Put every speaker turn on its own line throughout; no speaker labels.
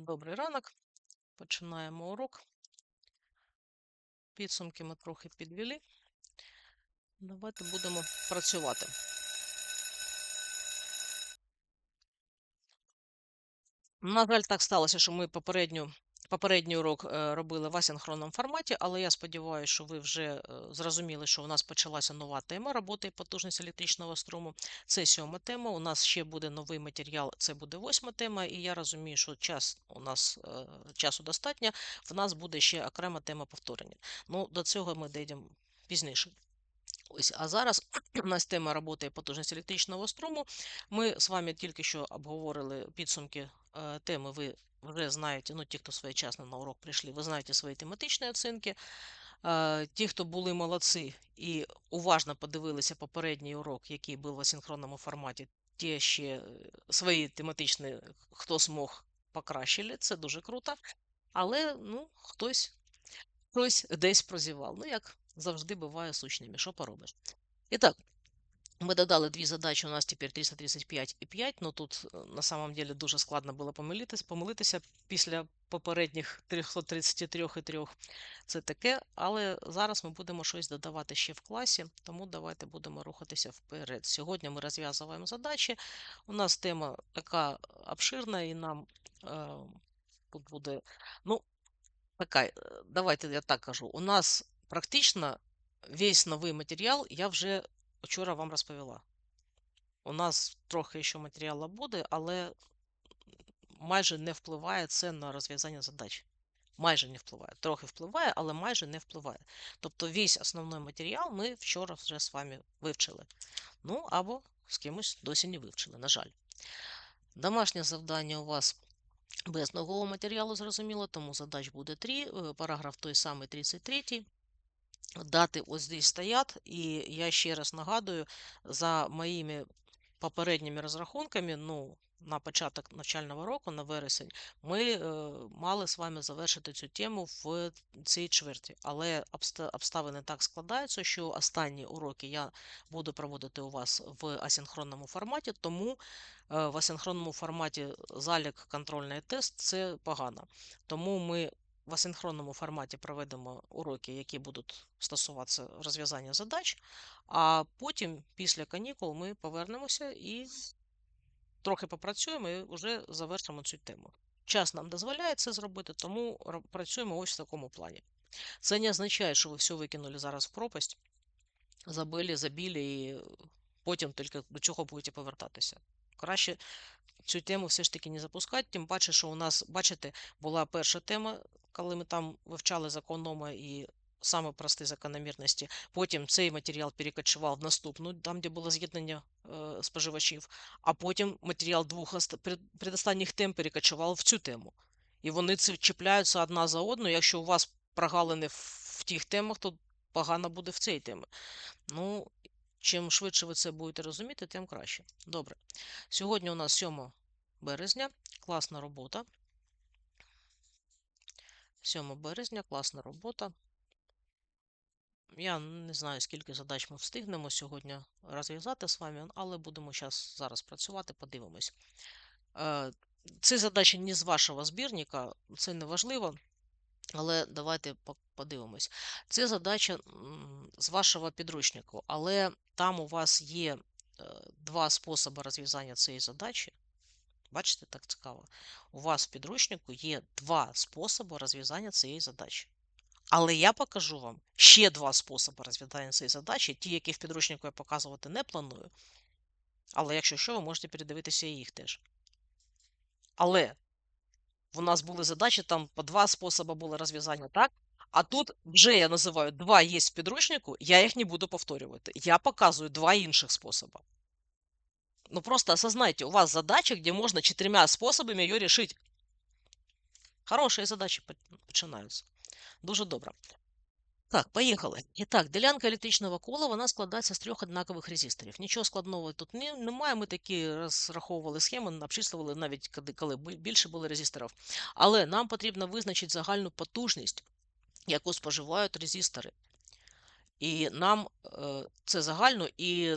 Добрий ранок. Починаємо урок. Підсумки ми трохи підвели. Давайте будемо працювати. На жаль, так сталося, що ми попередню, попередній урок е, робили в асинхронному форматі, але я сподіваюся, що ви вже е, зрозуміли, що у нас почалася нова тема роботи і потужність електричного струму. Це сьома тема. У нас ще буде новий матеріал, це буде восьма тема, і я розумію, що час у нас е, часу достатньо. В нас буде ще окрема тема повторення. Ну, до цього ми дійдемо пізніше. Ось, а зараз у нас тема роботи і потужність електричного струму. Ми з вами тільки що обговорили підсумки е, теми. Ви вже знаєте, ну ті, хто своєчасно на урок прийшли, ви знаєте свої тематичні оцінки. Е, ті, хто були молодці і уважно подивилися попередній урок, який був в асинхронному форматі, ті ще е, свої тематичні, хто змог, покращили. Це дуже круто. Але ну, хтось, хтось десь прозівав. Ну, як завжди буває з що поробиш. І так, ми додали дві задачі, у нас тепер 335 і 5, ну тут е, на самом деле дуже складно було помилитися, помилитися після попередніх 333 і 3. Це таке, але зараз ми будемо щось додавати ще в класі, тому давайте будемо рухатися вперед. Сьогодні ми розв'язуємо задачі. У нас тема така обширна, і нам е, тут буде, ну, така, е, давайте я так кажу, у нас практично весь новий матеріал я вже вчора вам розповіла. У нас трохи ще матеріалу буде, але майже не впливає це на розв'язання задач. Майже не впливає. Трохи впливає, але майже не впливає. Тобто весь основний матеріал ми вчора вже з вами вивчили. Ну, або з кимось досі не вивчили, на жаль. Домашнє завдання у вас без нового матеріалу, зрозуміло, тому задач буде 3, параграф той самий 33. Дати ось здесь стоять, і я ще раз нагадую, за моїми попередніми розрахунками, ну, на початок навчального року, на вересень, ми е, мали з вами завершити цю тему в цій чверті. Але обставини так складаються, що останні уроки я буду проводити у вас в асинхронному форматі, тому е, в асинхронному форматі залік контрольний тест це погано. Тому ми в асинхронному форматі проведемо уроки, які будуть стосуватися розв'язання задач, а потім, після канікул, ми повернемося і трохи попрацюємо і вже завершимо цю тему. Час нам дозволяє це зробити, тому працюємо ось в такому плані. Це не означає, що ви все викинули зараз в пропасть, забили, забили і потім тільки до чого будете повертатися. Краще цю тему все ж таки не запускати, тим паче, що у нас, бачите, була перша тема, коли ми там вивчали закон Ома і саме прості закономірності. Потім цей матеріал перекочував в наступну, там, де було з'єднання е, споживачів, а потім матеріал двох предостанніх тем перекочував в цю тему. І вони чіпляються одна за одну. Якщо у вас прогалини в тих темах, то погано буде в цій темі. Ну, чим швидше ви це будете розуміти, тим краще. Добре. Сьогодні у нас 7 березня, класна робота. 7 березня, класна робота. Я не знаю, скільки задач ми встигнемо сьогодні розв'язати з вами, але будемо щас, зараз працювати, подивимось. Е, Ці задачі не з вашого збірника, це не важливо, але давайте подивимось. Це задача з вашого підручнику, але там у вас є е, два способи розв'язання цієї задачі. Бачите, так цікаво. У вас в підручнику є два способи розв'язання цієї задачі. Але я покажу вам ще два способи розв'язання цієї задачі, ті, які в підручнику я показувати не планую. Але якщо що, ви можете передивитися і їх теж. Але у нас були задачі, там по два способи було розв'язання, так? А тут вже я називаю два є в підручнику, я їх не буду повторювати. Я показую два інших способи. Ну просто осознайте, у вас задача, где можно четырьмя способами ее решить. Хорошие задачі по- починаються. Дуже добре. Так, поїхали. І так, ділянка електричного кола вона складається з трьох однакових резисторів. Нічого складного тут немає. Ми такі розраховували схеми, обчислювали навіть коли більше було резисторів. Але нам потрібно визначити загальну потужність, яку споживають резистори. І нам е, це загально, і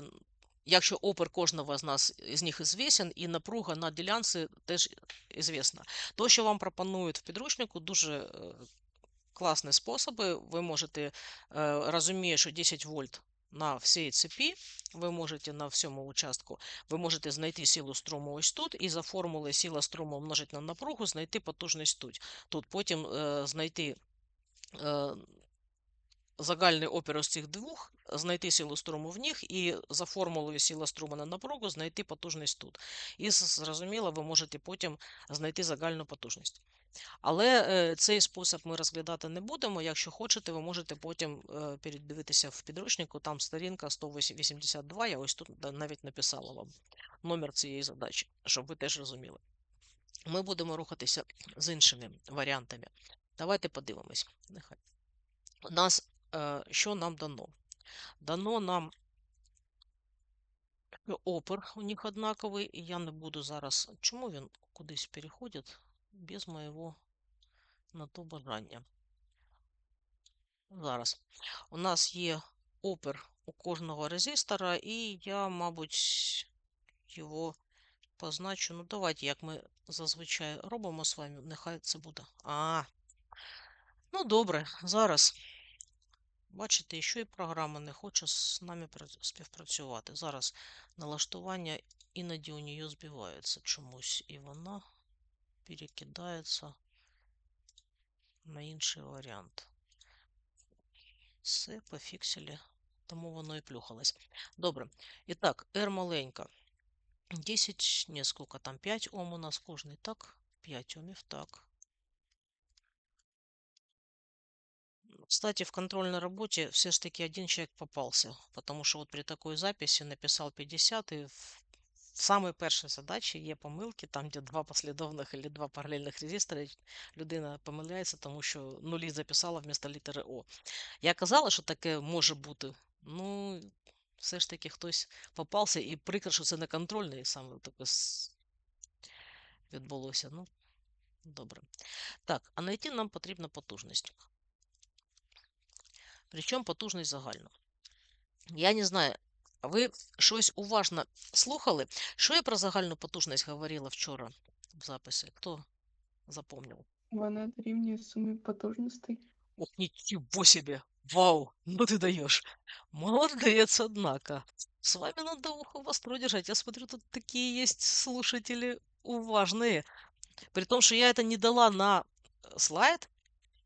якщо опір кожного з нас з них ізвісен, і напруга на ділянці теж ізвісна. То, що вам пропонують в підручнику, дуже е, класні способи. Ви можете, е, що 10 вольт на всій цепі, ви можете на всьому участку, ви можете знайти силу струму ось тут, і за формулою сила струму множить на напругу, знайти потужність тут. Тут потім знайти загальний опір із цих двох, знайти силу струму в них, і за формулою сила струму на напругу знайти потужність тут. І зрозуміло, ви можете потім знайти загальну потужність. Але е, цей спосіб ми розглядати не будемо. Якщо хочете, ви можете потім е, передивитися в підручнику, там сторінка 182, я ось тут навіть написала вам номер цієї задачі, щоб ви теж розуміли. Ми будемо рухатися з іншими варіантами. Давайте подивимось. Нехай. У нас е, що нам дано? Дано нам опір у них однаковий, і я не буду зараз. Чому він кудись переходить без моєго на то бажання? Зараз. У нас є опір у кожного резистора, і я, мабуть, його позначу. Ну, давайте, як ми зазвичай робимо з вами, нехай це буде. А, ну добре, зараз. Бачите, що і програма не хоче з нами співпрацювати. Зараз налаштування іноді у нее збивається чомусь, і вона перекидається на інший варіант. Все пофіксили, тому воно і плюхалось. Добре. І так, R маленька. 10, не, сколько там, 5 Ом у нас кожний, так? 5 Омів, так. Кстати, в контрольной работе все ж таки один человек попался, потому что вот при такой записи написал 50, и в в самій першій задачі є помилки, там, де два послідовних або два паралельних резистори, людина помиляється, тому що нулі записала вмісто літери О. Я казала, що таке може бути. Ну, все ж таки хтось попався, і прикро, що це не контрольний саме таке відбулося. Ну, добре. Так, а знайти нам потрібна потужність. Причому потужність загальна. Я не знаю, ви щось уважно слухали? Що я про загальну потужність говорила вчора в записі? Хто запомнив?
Вона дорівнює сумі потужностей.
Ох, ничего себе! Вау! Ну ты даешь! Молодец, однако. С вами надо ухо востро держать. Я смотрю, тут такие есть слушатели уважные. При том, що я это не дала на е, слайд,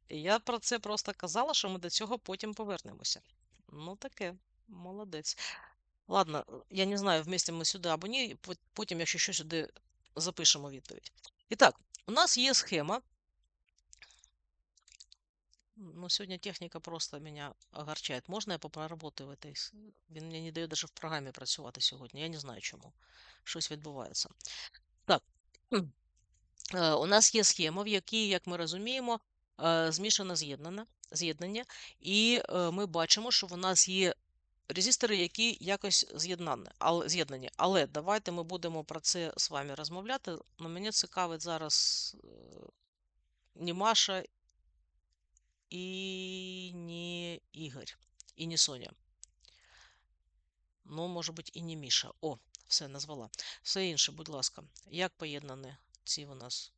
я про це просто казала, що ми до цього потім повернемося. Ну, таке, молодець. Ладно, е, я не знаю, вместе ми сюди або ні, потім, якщо що, сюди запишемо відповідь. І так, у нас є схема. Ну, сегодня техника просто меня огорчает. Можна я поработаю в этой? Він мені не дає даже в програмі працювати сьогодні. Я не знаю чому. Щось відбувається. Так. Е, У нас є схема, в якій, як ми розуміємо, змішане з'єднане, з'єднання, і е, ми бачимо, що в нас є резистори, які якось з'єднані. Але, давайте ми будемо про це з вами розмовляти. Но мене цікавить зараз е, не Маша і не Ігор, і не Соня. Ну, може бути, і не Міша. О, все назвала. Все інше, будь ласка. Як поєднані ці у нас?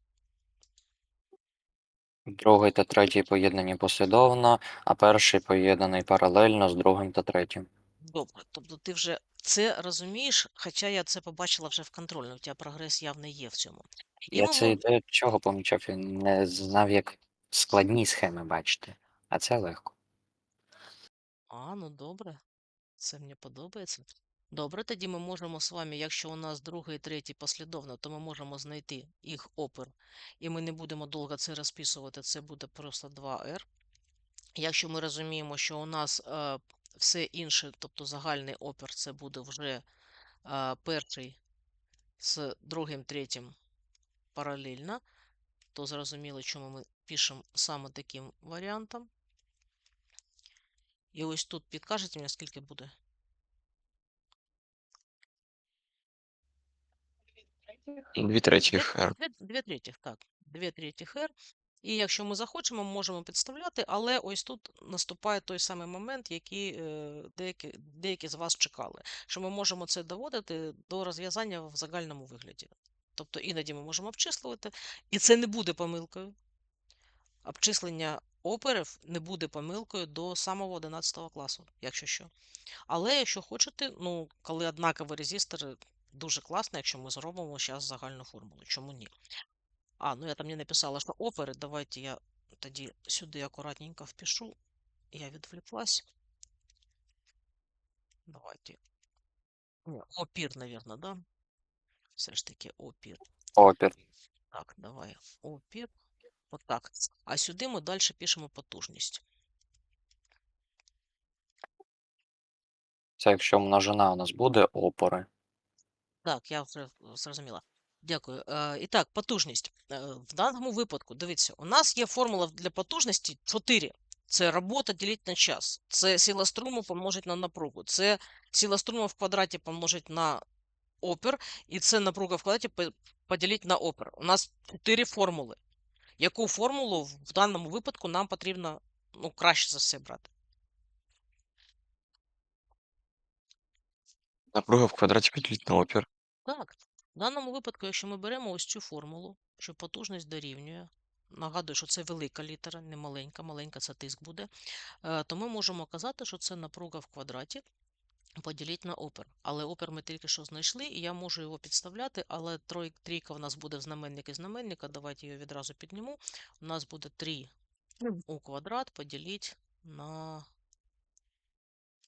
Другий та третій поєднані послідовно, а перший поєднаний паралельно з другим та третім.
Добре. Тобто ти вже це розумієш, хоча я це побачила вже в контрольному, у тебе прогрес явний є в цьому. І
Я
ми
це
мо-
ідею чого помічав, я не знав, як складні схеми бачити, а це легко.
А, ну добре. Це мені подобається. Добре, тоді ми можемо з вами, якщо у нас другий і третій послідовно, то ми можемо знайти їх опір. І ми не будемо довго це розписувати, це буде просто 2R. Якщо ми розуміємо, що у нас е, все інше, тобто загальний опір, це буде вже е, перший з другим, третім паралельно, то зрозуміло, чому ми пишемо саме таким варіантом. І ось тут підкажете мені, скільки буде?
Третіх.
Дві третіх
Две,
R.
две, две третьих, так. Две третьих R. І якщо ми захочемо, можемо підставляти, але ось тут наступає той самий момент, який е, деякі, деякі з вас чекали, що ми можемо це доводити до розв'язання в загальному вигляді. Тобто іноді ми можемо обчислювати, і це не буде помилкою. Обчислення оперів не буде помилкою до самого 11 класу, якщо що. Але якщо хочете, ну, коли однакові резистори, дуже класно, якщо ми зробимо зараз загальну формулу. Чому ні? А, ну я там не написала, що опери. Давайте я тоді сюди акуратненько впишу. Я відвлеклась. Давайте. Опір, наверное, да? Все ж таки опір.
Опір.
Так, давай. Опір. Отак. А сюди ми далі пишемо потужність.
Це якщо множина у нас буде опори.
Так, я вже зрозуміла. Дякую. Е, і так, потужність. Е, в даному випадку, дивіться, у нас є формула для потужності 4. Це робота ділить на час. Це сила струму помножить на напругу. Це сила струму в квадраті помножить на опір. І це напруга в квадраті по- поділить на опір. У нас 4 формули. Яку формулу в даному випадку нам потрібно ну, краще за все брати?
Напруга в квадраті поділити на опір.
Так, в даному випадку, якщо ми беремо ось цю формулу, що потужність дорівнює, нагадую, що це велика літера, не маленька, маленька це тиск буде, е, то ми можемо казати, що це напруга в квадраті поділити на опір. Але опір ми тільки що знайшли, і я можу його підставляти, але трійка в нас буде в знаменник і знаменника, давайте його відразу підніму. У нас буде 3 у квадрат поділити на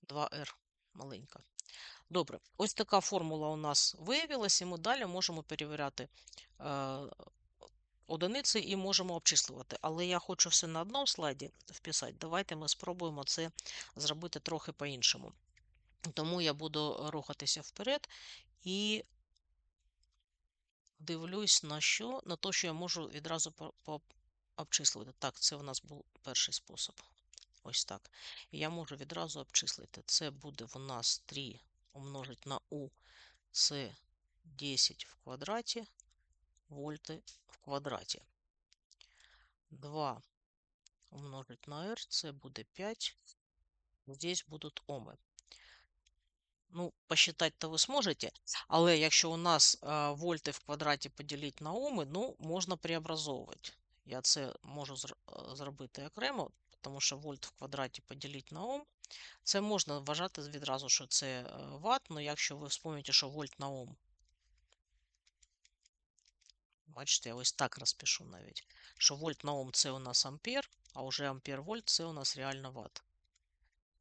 2r маленька. Добре, ось така формула у нас виявилася, і ми далі можемо перевіряти е, одиниці і можемо обчислювати. Але я хочу все на одному слайді вписати. Давайте ми спробуємо це зробити трохи по-іншому. Тому я буду рухатися вперед і дивлюсь на що? На те, що я можу відразу обчислити. Так, це у нас був перший спосіб. Ось так. І я можу відразу обчислити. Це буде в нас 3 умножить на U, це 10 в квадраті, вольти в квадраті. 2 умножить на R, це буде 5. Здесь будуть оми. Ну, посчитать-то ви зможете, але якщо у нас вольти в квадраті поділити на оми, ну, можна преобразовувати. Я це можу зр- зробити окремо, тому що вольт в квадраті поділити на ом. Це можна вважати відразу, що це е, ватт, але якщо ви вспомните, що вольт на ом. Бачите, я ось так розпишу навіть, що вольт на ом це у нас ампер, а вже ампер вольт це у нас реально ватт.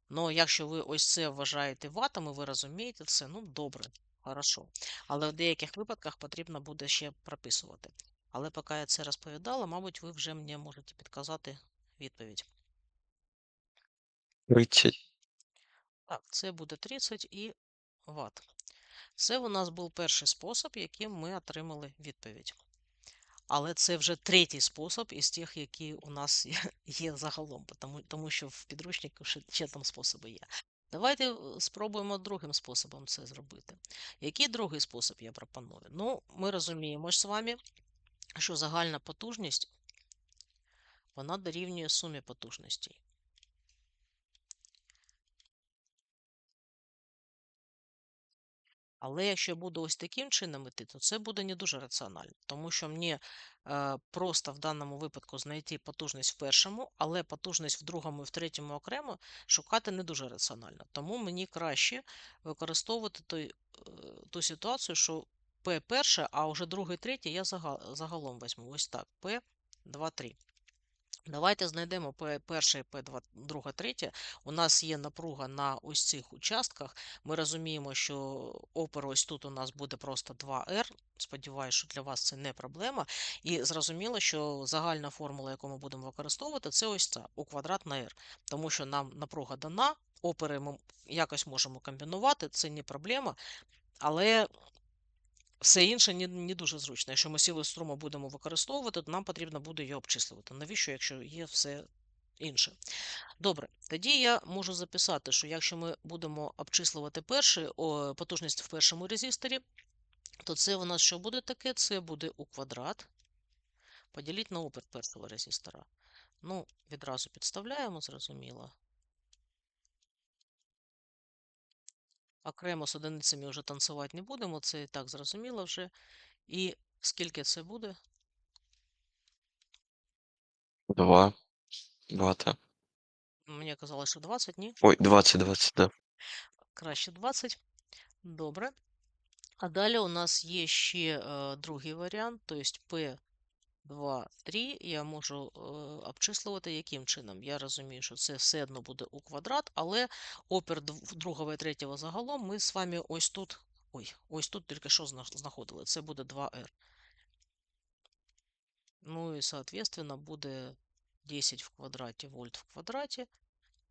Ну, якщо ви ось це вважаєте ватами, ви розумієте це, ну добре, хорошо. Але в деяких випадках потрібно буде ще прописувати. Але поки я це розповідала, мабуть, ви вже мені можете підказати відповідь.
30.
Так, це буде 30 і Вт. Це у нас був перший спосіб, яким ми отримали відповідь. Але це вже третій спосіб із тих, які у нас є, загалом, тому, тому що в підручнику ще, ще там способи є. Давайте е, спробуємо другим способом це зробити. Який другий спосіб я пропоную? Ну, ми розуміємо з вами, що загальна потужність вона дорівнює сумі потужностей. Але якщо я буду ось таким чином іти, то це буде не дуже раціонально, тому що мені е, просто в даному випадку знайти потужність в першому, але потужність в другому і в третьому окремо шукати не дуже раціонально. Тому мені краще використовувати той, е, ту ситуацію, що P перше, а вже другий, третій я загалом візьму. Ось так. P 2, 3. Давайте знайдемо перше і P2, друге, третє. У нас є напруга на ось цих участках. Ми розуміємо, що опер ось тут у нас буде просто 2R. Сподіваюся, що для вас це не проблема. І зрозуміло, що загальна формула, яку ми будемо використовувати, це ось ця у квадрат на R. Тому що нам напруга дана, опери ми якось можемо комбінувати, це не проблема. Але все інше не, не дуже зручно. Якщо ми силу струму будемо використовувати, то нам потрібно буде її обчислювати. Навіщо, якщо є все інше? Добре, тоді я можу записати, що якщо ми будемо обчислювати перший, о, потужність в першому резисторі, то це у нас що буде таке? Це буде у квадрат поділіть на опір першого резистора. Ну, відразу підставляємо, зрозуміло. Окремо з одиницями вже танцювати не будемо, це і так зрозуміло вже. І скільки це буде?
2. 2 Т.
Мені казалось, що 20, ні?
Ой, 20, 20, да.
Краще 20. Добре. А далі у нас є ще е, другий варіант, тобто P2, 3 я можу е, обчислювати яким чином. Я розумію, що це все одно буде у квадрат, але опір другого і третього загалом ми з вами ось тут, ой, ось тут тільки що знаходили. Це буде 2R. Ну і, соответственно, буде 10 в квадраті вольт в квадраті,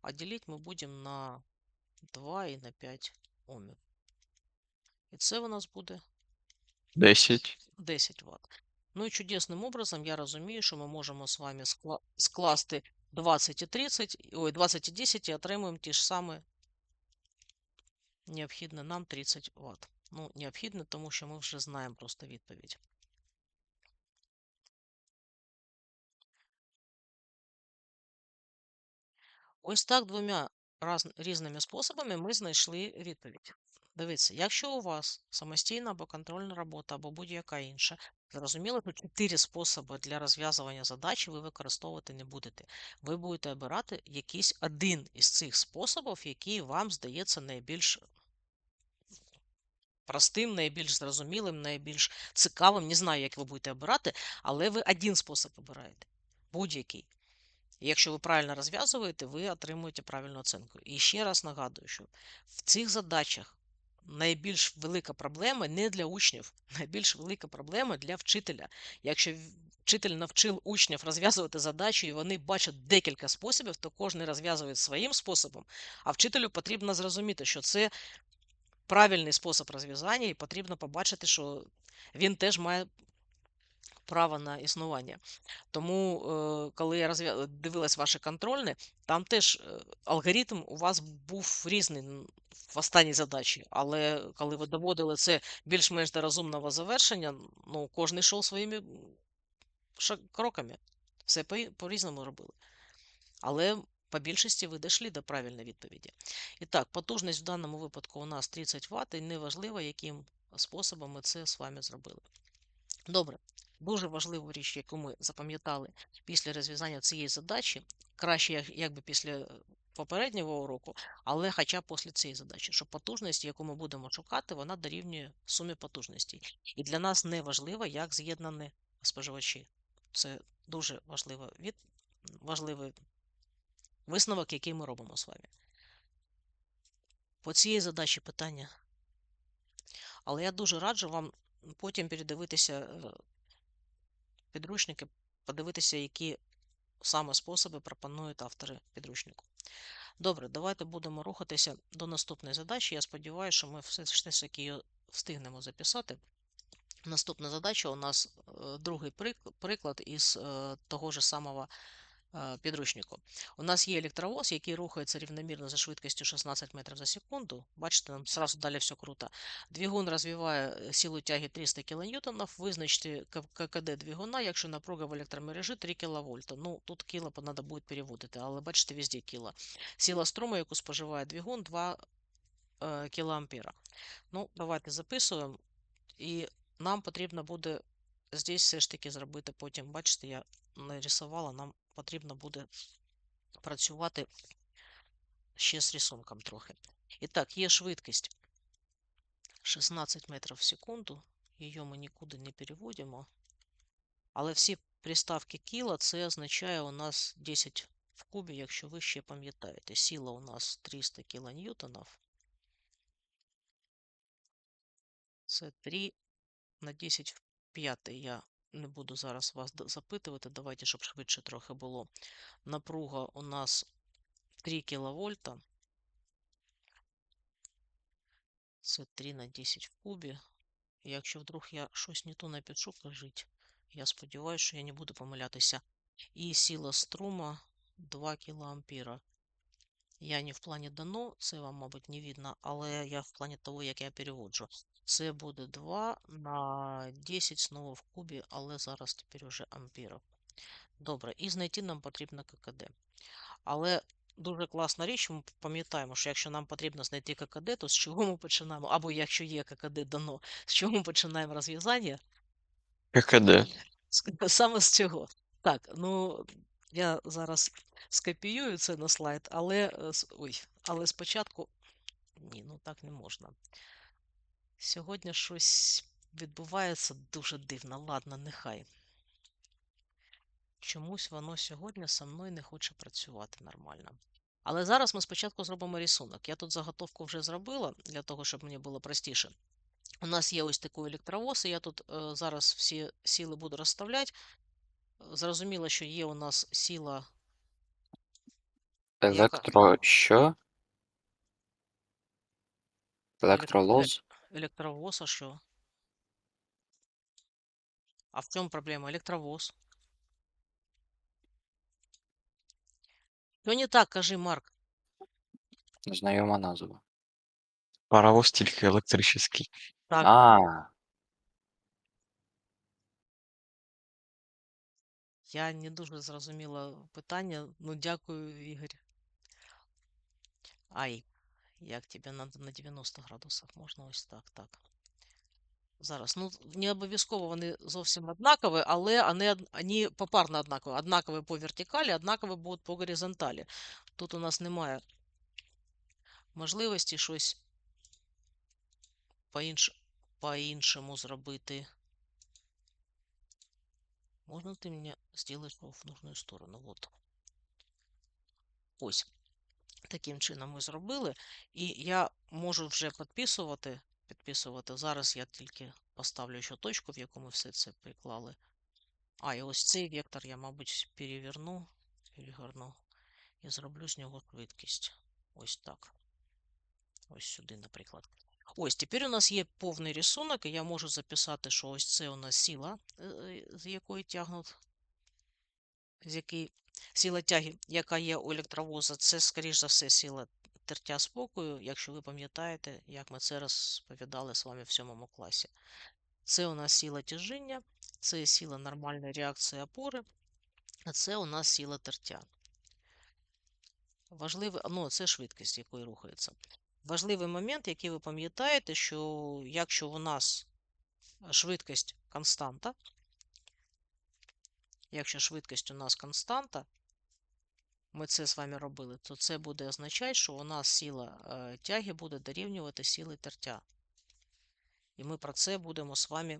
а делить ми будемо на 2 і на 5 омів. І це у нас буде
10.
10 Вт. Ну і чудесним образом я розумію, що ми можемо з вами скла- скласти 20 і 30, ой, 20 і 10 і отримуємо ті ж самі необхідне нам 30 Вт. Ну, необхідне, тому що ми вже знаємо просто відповідь. Ось так двома різними способами ми знайшли відповідь. Дивіться, якщо у вас самостійна або контрольна робота, або будь-яка інша, зрозуміло, що чотири способи для розв'язування задачі ви використовувати не будете. Ви будете обирати якийсь один із цих способів, який вам здається найбільш простим, найбільш зрозумілим, найбільш цікавим. Не знаю, як ви будете обирати, але ви один спосіб обираєте. Будь-який. Якщо ви правильно розв'язуєте, ви отримуєте правильну оцінку. І ще раз нагадую, що в цих задачах найбільш велика проблема не для учнів, найбільш велика проблема для вчителя. Якщо вчитель навчив учнів розв'язувати задачу, і вони бачать декілька способів, то кожен розв'язує своїм способом, а вчителю потрібно зрозуміти, що це правильний спосіб розв'язання, і потрібно побачити, що він теж має право на існування. Тому, е, коли я розв'я... дивилась ваше контрольне, там теж е, алгоритм у вас був різний в останній задачі. Але коли ви доводили це більш-менш до розумного завершення, ну, кожен йшов своїми кроками. Все по- по-різному робили. Але по більшості ви дійшли до правильної відповіді. І так, потужність в даному випадку у нас 30 Вт, і неважливо, яким способом ми це з вами зробили. Добре, дуже важливу річ, яку ми запам'ятали після розв'язання цієї задачі, краще якби після попереднього уроку, але хоча б після цієї задачі, що потужність, яку ми будемо шукати, вона дорівнює сумі потужностей. І для нас не важливо, як з'єднані споживачі. Це дуже важливо від... важливий висновок, який ми робимо з вами. По цій задачі питання. Але я дуже раджу вам потім передивитися е, підручники, подивитися, які саме способи пропонують автори підручнику. Добре, давайте будемо рухатися до наступної задачі. Я сподіваюся, що ми все ж таки встигнемо записати. Наступна задача у нас е, другий приклад із е, того ж самого підручнику. У нас є електровоз, який рухається рівномірно за швидкістю 16 метрів за секунду. Бачите, нам сразу далі все круто. Двигун розвиває е, силу тяги 300 кН. Визначте ККД двигуна, якщо напруга в електромережі 3 кВт. Ну, тут кіло треба буде переводити, але бачите, везде кіло. Сила струму, яку споживає двигун, 2 е, кА. Ну, давайте записуємо. І нам потрібно буде здесь все ж таки зробити потім. Бачите, я нарисувала, нам потрібно буде працювати ще з рисунком трохи. І так, є швидкість 16 метрів в секунду. Її ми нікуди не переводимо. Але всі приставки кіла це означає у нас 10 в кубі, якщо ви ще пам'ятаєте. Сила у нас 300 кілоньютонів. Це 3 на 10 в п'ятий. Я не буду зараз вас запитувати. Давайте, щоб швидше трохи було. Напруга у нас 3 кВт. Це 3 на 10 в кубі. Якщо вдруг я щось не то напишу, кажіть. Я сподіваюся, що я не буду помилятися. І сила струма 2 кА. Я не в плані дано, це вам, мабуть, не видно, але я в плані того, як я переводжу. Це буде 2 на 10 знову в кубі, але зараз тепер уже ампірів. Добре, і знайти нам потрібно ККД. Але дуже класна річ, ми пам'ятаємо, що якщо нам потрібно знайти ККД, то з чого ми починаємо? Або якщо є ККД дано, з чого ми починаємо розв'язання?
ККД.
Саме з цього. Так, ну я зараз скопіюю це на слайд, але, е, ой, але спочатку. Ні, ну так не можна. Сьогодні щось відбувається дуже дивно. Ладно, нехай. Чомусь воно сьогодні со мною не хоче працювати нормально. Але зараз ми спочатку зробимо рисунок. Я тут заготовку вже зробила для того, щоб мені було простіше. У нас є ось такий електровоз, і я тут е, зараз всі сили буду розставляти. Зрозуміло, що є у нас сила
Електро що? Електролоз?
електровоз, а що? А в чому проблема? Електровоз. Що не так, кажи, Марк.
Знайома назва.
Паровоз тільки електричний.
Так,
А,
я не дуже зрозуміла питання. Ну, дякую, Ігор. Ай, Як тебе надо на 90 градусах? Можна ось так, так. Зараз. Ну, не обов'язково вони зовсім однакові, але вони, вони попарно однакові. Однакові по вертикалі, однакові будуть по горизонталі. Тут у нас немає можливості щось по-інш... по-іншому зробити. Можна ти мені зробиш в нужну сторону? Вот. Ось. Таким чином ми зробили. І я можу вже підписувати. Підписувати. Зараз я тільки поставлю ще точку, в яку ми все це приклали. А, і ось цей вектор я, мабуть, переверну, перегорну і зроблю з нього швидкість. Ось так. Ось сюди, наприклад. Ось, тепер у нас є повний рисунок, і я можу записати, що ось це у нас сила, е, е, з якої тягнуть, з якої сила тяги, яка є у електровоза, це, скоріш за все, сила тертя спокою, якщо ви пам'ятаєте, як ми це розповідали з вами в сьомому класі. Це у нас сила тяжіння, це сила нормальної реакції опори, а це у нас сила тертя. Важливий, ну, це швидкість, якою рухається. Важливий момент, який ви пам'ятаєте, що якщо у нас швидкість константа, якщо швидкість у нас константа, ми це з вами робили, то це буде означати, що у нас сила е, тяги буде дорівнювати сили тертя. І ми про це будемо з вами,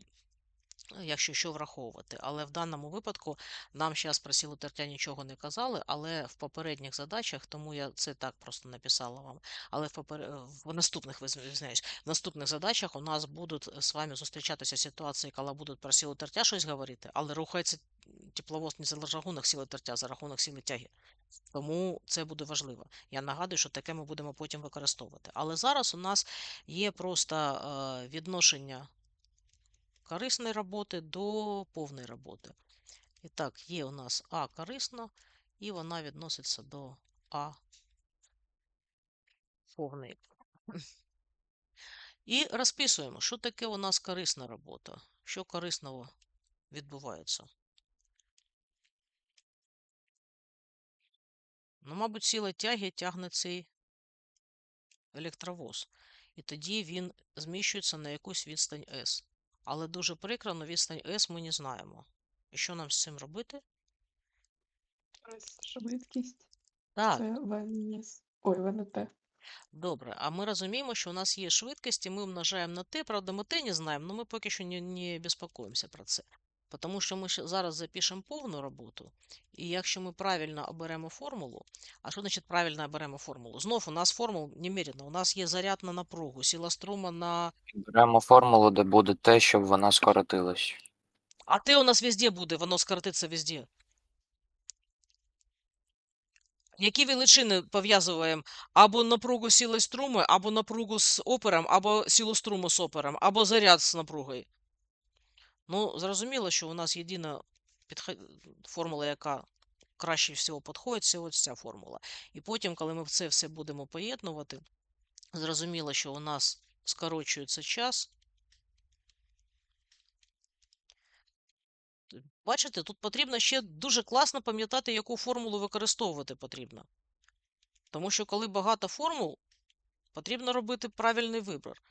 якщо що, враховувати. Але в даному випадку нам зараз про силу тертя нічого не казали, але в попередніх задачах, тому я це так просто написала вам. Але в, попер... е, в наступних визнаюсь, в наступних задачах у нас будуть з вами зустрічатися ситуації, коли будуть про силу тертя щось говорити, але рухається тепловоз не за рахунок сили тертя, за рахунок сили тяги. Тому це буде важливо. Я нагадую, що таке ми будемо потім використовувати. Але зараз у нас є просто е, відношення корисної роботи до повної роботи. І так, є у нас А корисна, і вона відноситься до А повної. І розписуємо, що таке у нас корисна робота, що корисного відбувається. Ну, мабуть, сила тяги тягне цей електровоз. І тоді він зміщується на якусь відстань S. Але дуже прикро, но відстань S ми не знаємо. І що нам з цим робити?
Швидкість.
Так,
Це ВНС. Ой, ВНТ.
добре. А ми розуміємо, що у нас є швидкість, і ми умножаємо на Т, Правда, ми Т не знаємо, але ми поки що не, не безпокоїмося про це. Тому що ми зараз запишемо повну роботу, і якщо ми правильно оберемо формулу, а що значить правильно оберемо формулу? Знов у нас формул неміряно. У нас є заряд на напругу, сила струма на.
беремо формулу, де буде те, щоб вона скоротилась.
А те у нас везде буде, воно скоротиться везде. Які величини пов'язуємо або напругу силою струми, або напругу з опером, або силу струму з опером, або заряд з напругою. Ну, зрозуміло, що у нас єдина формула, яка краще всього підходить, це ось ця формула. І потім, коли ми це все будемо поєднувати, зрозуміло, що у нас скорочується час. Бачите, тут потрібно ще дуже класно пам'ятати, яку формулу використовувати потрібно. Тому що, коли багато формул, потрібно робити правильний вибір.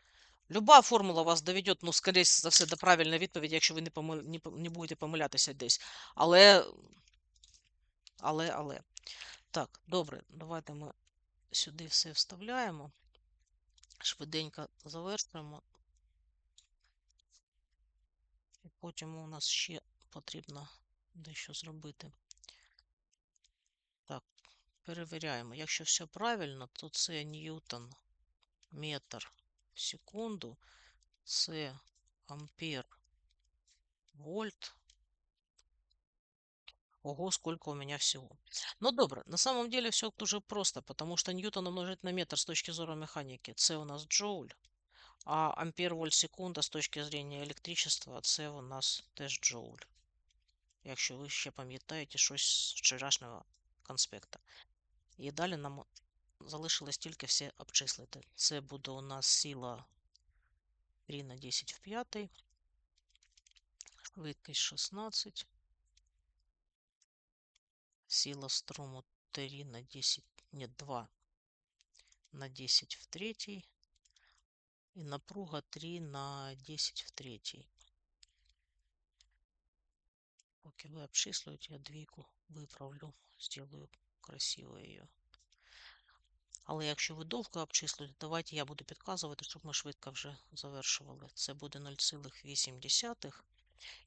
Люба формула вас доведе, ну, скоріше за все, до правильної відповіді, якщо ви не, помил... не будете помилятися десь. Але, але, але. Так, добре, давайте ми сюди все вставляємо. Швиденько завершуємо. І потім у нас ще потрібно дещо зробити. Так, перевіряємо. Якщо все правильно, то це ньютон метр в секунду, це ампер вольт. Ого, сколько у меня всего. Ну, добре, на самом деле все дуже просто, потому что ньютон умножить на метр с точки зору механіки, це у нас джоуль, а ампер вольт секунда з точки зрення електричества, це у нас теж джоуль. Якщо ви ще пам'ятаєте щось з вчорашнього конспекта. І далі нам залишилось тільки все обчислити. Це буде у нас сила 3 на 10 в 5, швидкість 16, сила струму 3 на 10, нет, 2 на 10 в 3, і напруга 3 на 10 в 3. Поки ви обчислюєте, я двійку виправлю, сделаю красиво її. Але якщо ви довго обчислюєте, давайте я буду підказувати, щоб ми швидко вже завершували. Це буде 0,8.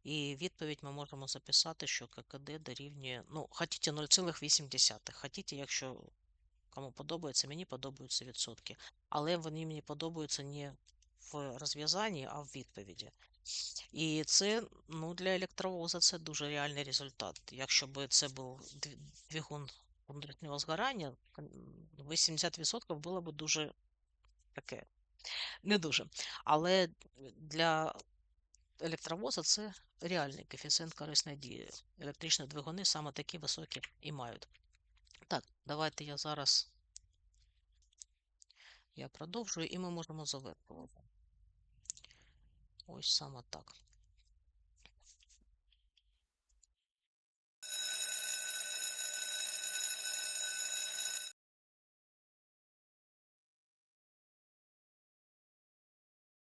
І відповідь ми можемо записати, що ККД дорівнює, ну, хотіте 0,8. Хотіте, якщо кому подобається, мені подобаються відсотки. Але вони мені подобаються не в розв'язанні, а в відповіді. І це ну, для електровоза це дуже реальний результат. Якщо б це був двигун внутрішнього згорання, 80% було б дуже таке, не дуже. Але для електровоза це реальний коефіцієнт корисної дії. Електричні двигуни саме такі високі і мають. Так, давайте я зараз я продовжую і ми можемо завершувати. Ось саме так.